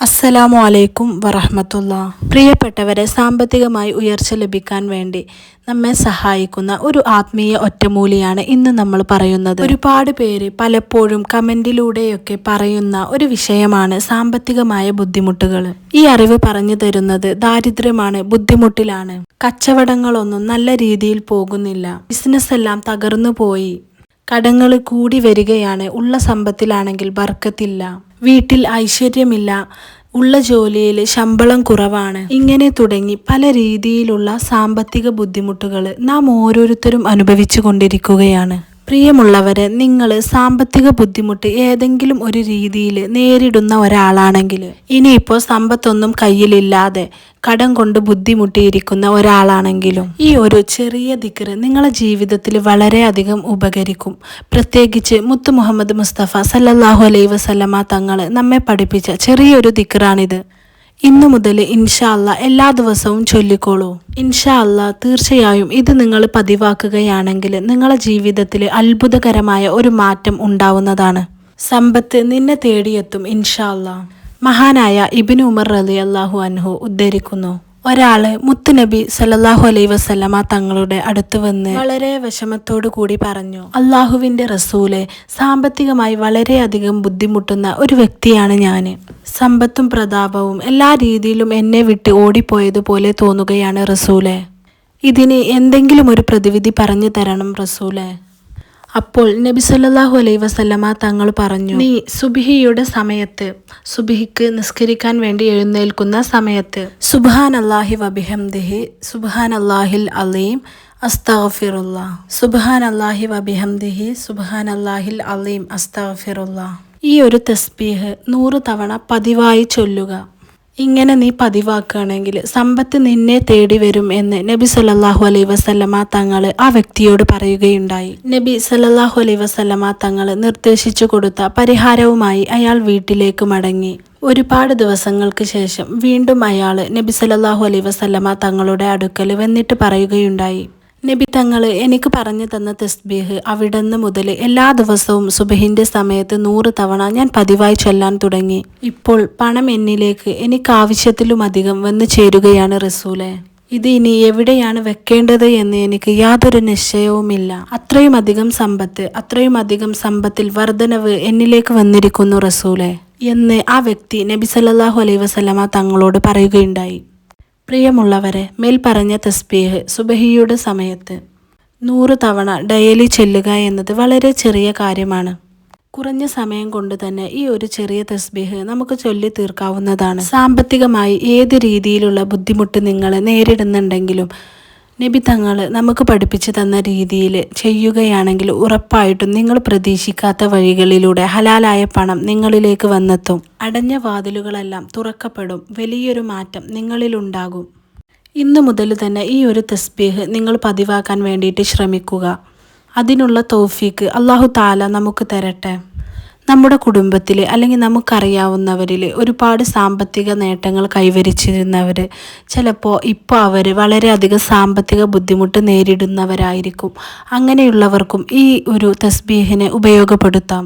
അസ്സലാമു അലൈക്കും വറഹമത്തുള്ള. പ്രിയപ്പെട്ടവരെ സാമ്പത്തികമായി ഉയർച്ച ലഭിക്കാൻ വേണ്ടി നമ്മെ സഹായിക്കുന്ന ഒരു ആത്മീയ ഒറ്റമൂലിയാണ് ഇന്ന് നമ്മൾ പറയുന്നത്. ഒരുപാട് പേര് പലപ്പോഴും കമന്റിലൂടെയൊക്കെ പറയുന്ന ഒരു വിഷയമാണ് സാമ്പത്തികമായ ബുദ്ധിമുട്ടുകൾ. ഈ അറിവ് പറഞ്ഞു തരുന്നത് ദാരിദ്ര്യമാണ് ബുദ്ധിമുട്ടിലാണ്. കച്ചവടങ്ങളൊന്നും നല്ല രീതിയിൽ പോകുന്നില്ല. ബിസിനസ് എല്ലാം തകർന്നു പോയി കടങ്ങൾ കൂടി വരികയാണ്. ഉള്ള സമ്പത്തിലാണെങ്കിൽ ബർക്കത്തില്ല. വീട്ടിൽ ഐശ്വര്യമില്ല. ഉള്ള ജോലിയിൽ ശമ്പളം കുറവാണ്. ഇങ്ങനെ തുടങ്ങി പല രീതിയിലുള്ള സാമ്പത്തിക ബുദ്ധിമുട്ടുകൾ നാം ഓരോരുത്തരും അനുഭവിച്ചു കൊണ്ടിരിക്കുകയാണ്. പ്രിയമുള്ളവരെ നിങ്ങൾ സാമ്പത്തിക ബുദ്ധിമുട്ട് ഏതെങ്കിലും ഒരു രീതിയിൽ നേരിടുന്ന ഒരാളാണെങ്കിൽ ഇനിയിപ്പോൾ സമ്പത്തൊന്നും കയ്യിലില്ലാതെ കടം കൊണ്ട് ബുദ്ധിമുട്ടിയിരിക്കുന്ന ഒരാളാണെങ്കിലും ഈ ഒരു ചെറിയ ദിക്കറ് നിങ്ങളെ ജീവിതത്തിൽ വളരെയധികം ഉപകരിക്കും. പ്രത്യേകിച്ച് മുത്തു മുഹമ്മദ് മുസ്തഫ സല്ലാഹു അലൈ വസല്ലമ തങ്ങൾ നമ്മെ പഠിപ്പിച്ച ചെറിയൊരു ദിക്കറാണിത്. ഇന്നു മുതൽ ഇൻഷാ അല്ല എല്ലാ ദിവസവും ചൊല്ലിക്കോളൂ. ഇൻഷാ അല്ല തീർച്ചയായും ഇത് നിങ്ങൾ പതിവാക്കുകയാണെങ്കിൽ നിങ്ങളുടെ ജീവിതത്തിൽ അത്ഭുതകരമായ ഒരു മാറ്റം ഉണ്ടാവുന്നതാണ്. സമ്പത്ത് നിന്നെ തേടിയെത്തും ഇൻഷാ അല്ല. മഹാനായ ഇബിൻ ഉമർ റലി അള്ളാഹു അൻഹു ഉദ്ധരിക്കുന്നു. ഒരാൾ മുത്തുനബി സല്ലാഹു അലൈ വസല്ലമ തങ്ങളുടെ അടുത്ത് വന്ന് വളരെ വിഷമത്തോടു കൂടി പറഞ്ഞു അള്ളാഹുവിന്റെ റസൂൽ സാമ്പത്തികമായി വളരെയധികം ബുദ്ധിമുട്ടുന്ന ഒരു വ്യക്തിയാണ് ഞാൻ സമ്പത്തും പ്രതാപവും എല്ലാ രീതിയിലും എന്നെ വിട്ട് ഓടിപ്പോയതുപോലെ തോന്നുകയാണ് റസൂലെ. ഇതിന് എന്തെങ്കിലും ഒരു പ്രതിവിധി പറഞ്ഞു തരണം റസൂലെ. അപ്പോൾ നബി സല്ലാഹു അലൈ വസല്ലമ തങ്ങൾ പറഞ്ഞു നീ സുബിഹിയുടെ സമയത്ത് സുബിഹിക്ക് നിസ്കരിക്കാൻ വേണ്ടി എഴുന്നേൽക്കുന്ന സമയത്ത് സുബാൻ അള്ളാഹി വബിഹംദിഹി സുബാൻ അള്ളാഹിൽ അലീം അസ്താഫിറുല്ല സുബാൻ അള്ളാഹി വബിഹംദിഹി സുബാൻ അള്ളാഹിൽ അലീം അസ്താഫിറുല്ല ഈ ഒരു തസ്ബീഹ് നൂറ് തവണ പതിവായി ചൊല്ലുക. ഇങ്ങനെ നീ പതിവാക്കുകയാണെങ്കിൽ സമ്പത്ത് നിന്നെ തേടി വരും എന്ന് നബി സല്ലാഹു അലൈ വസല്ലമ തങ്ങൾ ആ വ്യക്തിയോട് പറയുകയുണ്ടായി. നബി സല്ലാഹു അലൈ വസല്ലമ തങ്ങൾ നിർദ്ദേശിച്ചു കൊടുത്ത പരിഹാരവുമായി അയാൾ വീട്ടിലേക്ക് മടങ്ങി. ഒരുപാട് ദിവസങ്ങൾക്ക് ശേഷം വീണ്ടും അയാൾ നബി സല്ലാഹു അലൈ വസല്ലമ തങ്ങളുടെ അടുക്കൽ വന്നിട്ട് പറയുകയുണ്ടായി. നബി തങ്ങൾ എനിക്ക് പറഞ്ഞു തന്ന തസ്ബീഹ് അവിടുന്ന് മുതൽ എല്ലാ ദിവസവും സുബഹിന്റെ സമയത്ത് നൂറ് തവണ ഞാൻ പതിവായി ചൊല്ലാൻ തുടങ്ങി. ഇപ്പോൾ പണം എന്നിലേക്ക് എനിക്ക് ആവശ്യത്തിലുമധികം വന്നു ചേരുകയാണ് റസൂലെ. ഇത് ഇനി എവിടെയാണ് വെക്കേണ്ടത് എന്ന് എനിക്ക് യാതൊരു നിശ്ചയവുമില്ല. അത്രയും അധികം സമ്പത്ത് അത്രയും അധികം സമ്പത്തിൽ വർധനവ് എന്നിലേക്ക് വന്നിരിക്കുന്നു റസൂലെ. എന്ന് ആ വ്യക്തി നബി സല്ലാഹു അലൈ വസല്ലമ തങ്ങളോട് പറയുകയുണ്ടായി. പ്രിയമുള്ളവരെ മേൽപ്പറഞ്ഞ പറഞ്ഞ തസ്ബീഹ് സുബഹിയുടെ സമയത്ത് നൂറ് തവണ ഡയലി ചെല്ലുക എന്നത് വളരെ ചെറിയ കാര്യമാണ്. കുറഞ്ഞ സമയം കൊണ്ട് തന്നെ ഈ ഒരു ചെറിയ തസ്ബീഹ് നമുക്ക് ചൊല്ലി തീർക്കാവുന്നതാണ്. സാമ്പത്തികമായി ഏത് രീതിയിലുള്ള ബുദ്ധിമുട്ട് നിങ്ങൾ നേരിടുന്നുണ്ടെങ്കിലും നബി തങ്ങൾ നമുക്ക് പഠിപ്പിച്ചു തന്ന രീതിയിൽ ചെയ്യുകയാണെങ്കിൽ ഉറപ്പായിട്ടും നിങ്ങൾ പ്രതീക്ഷിക്കാത്ത വഴികളിലൂടെ ഹലാലായ പണം നിങ്ങളിലേക്ക് വന്നെത്തും. അടഞ്ഞ വാതിലുകളെല്ലാം തുറക്കപ്പെടും. വലിയൊരു മാറ്റം നിങ്ങളിലുണ്ടാകും. ഇന്നു മുതൽ തന്നെ ഈ ഒരു തസ്ബീഹ് നിങ്ങൾ പതിവാക്കാൻ വേണ്ടിയിട്ട് ശ്രമിക്കുക. അതിനുള്ള തോഫീക്ക് അള്ളാഹു താല നമുക്ക് തരട്ടെ. നമ്മുടെ കുടുംബത്തിൽ അല്ലെങ്കിൽ നമുക്കറിയാവുന്നവരിൽ ഒരുപാട് സാമ്പത്തിക നേട്ടങ്ങൾ കൈവരിച്ചിരുന്നവർ ചിലപ്പോൾ ഇപ്പോൾ അവർ വളരെയധികം സാമ്പത്തിക ബുദ്ധിമുട്ട് നേരിടുന്നവരായിരിക്കും. അങ്ങനെയുള്ളവർക്കും ഈ ഒരു തസ്ബീഹിനെ ഉപയോഗപ്പെടുത്താം.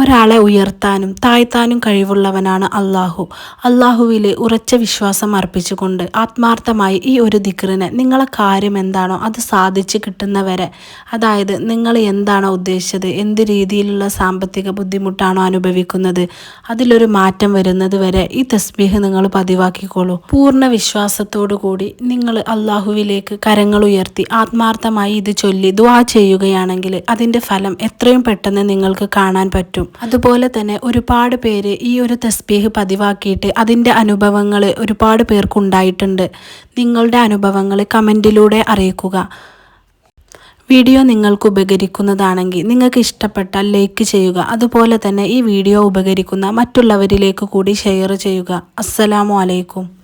ഒരാളെ ഉയർത്താനും താഴ്ത്താനും കഴിവുള്ളവനാണ് അള്ളാഹു അള്ളാഹുവിലെ ഉറച്ച വിശ്വാസം അർപ്പിച്ചുകൊണ്ട് ആത്മാർത്ഥമായി ഈ ഒരു ദിക്റിന് നിങ്ങളെ കാര്യം എന്താണോ അത് സാധിച്ചു കിട്ടുന്നവരെ. അതായത് നിങ്ങൾ എന്താണോ ഉദ്ദേശിച്ചത് എന്ത് രീതിയിലുള്ള സാമ്പത്തിക ബുദ്ധിമുട്ടാണോ അനുഭവിക്കുന്നത് അതിലൊരു മാറ്റം വരുന്നത് വരെ ഈ തസ്ബീഹ് നിങ്ങൾ പതിവാക്കിക്കോളൂ. പൂർണ വിശ്വാസത്തോടു കൂടി നിങ്ങൾ അള്ളാഹുവിലേക്ക് കരങ്ങൾ ഉയർത്തി ആത്മാർത്ഥമായി ഇത് ചൊല്ലി ദ്വാ ചെയ്യുകയാണെങ്കിൽ അതിന്റെ ഫലം എത്രയും പെട്ടെന്ന് നിങ്ങൾക്ക് കാണാൻ പറ്റും. അതുപോലെ തന്നെ ഒരുപാട് പേര് ഈ ഒരു തസ്ബീഹ് പതിവാക്കിയിട്ട് അതിന്റെ അനുഭവങ്ങൾ ഒരുപാട് പേർക്കുണ്ടായിട്ടുണ്ട്. നിങ്ങളുടെ അനുഭവങ്ങൾ കമന്റിലൂടെ അറിയിക്കുക. വീഡിയോ നിങ്ങൾക്ക് ഉപകരിക്കുന്നതാണെങ്കിൽ നിങ്ങൾക്ക് ഇഷ്ടപ്പെട്ടാൽ ലൈക്ക് ചെയ്യുക. അതുപോലെ തന്നെ ഈ വീഡിയോ ഉപകരിക്കുന്ന മറ്റുള്ളവരിലേക്ക് കൂടി ഷെയർ ചെയ്യുക. അസ്സലാമു അലൈക്കും.